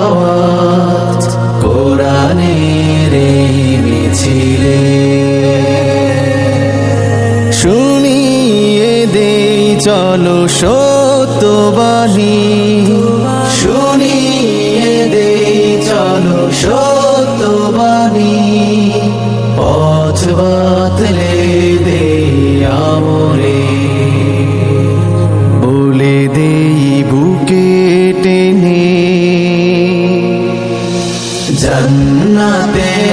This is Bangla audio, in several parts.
দাওয়াত কোরআনের শুনিয়ে দেই চলো সত্যবাণী।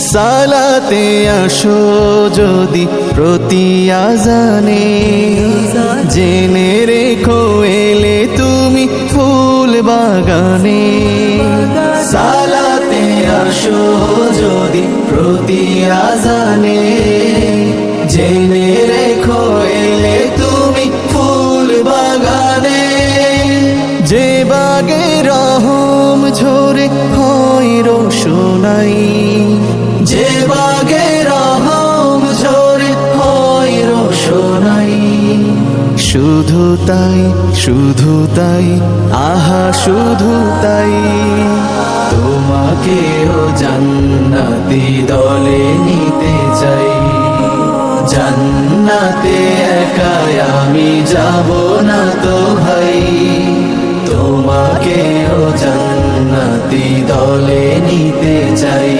সালাতে আসো যদি প্রতি আজানে। জেনে রেখো এলে তুমি ফুল বাগানে। সালাতে আসো যদি প্রতি আজানে। জেনে রেখো এলে তুমি ফুল বাগানে। যে বাগে রহম ঝরে হয় রোশনাই। শুধু তাই শুধু তাই, আহা, শুধু তাই। তোমাকে তোমাকেও জান্নাতি দলে নিতে চাই। জান্নাতে একাই আমি যাব না তো ভাই। তোমাকে তোমাকেও জান্নাতি দলে নিতে চাই।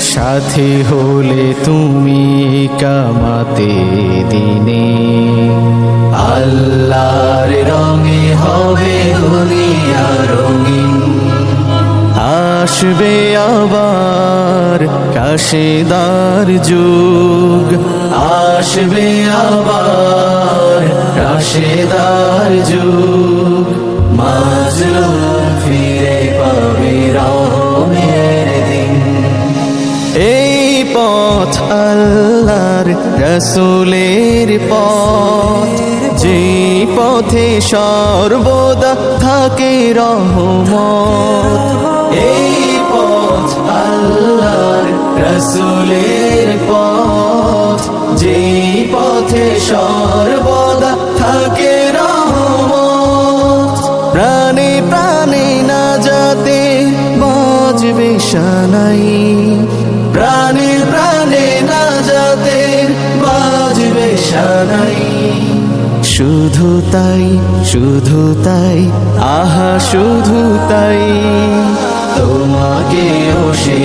সাথী হলে তুমি কামাতে আসবে আবার কাশেদার যুগ। আসবে আবার কাশেদার যুগ। মাজলুম ফিরে পাবে রহমের দিন। এই পথ আল্লাহর রসুলের পথ। যে পথে সর্বদা থাকে রহমত। এই পথে সর্বদা থাকে প্রাণে প্রাণে না যাতে বাজবে সানাই। প্রাণে প্রাণে না যাতে বাজবে সানাই। শুধু তাই শুধু তাই, আহা শুধু তাই। তোমাকেও সে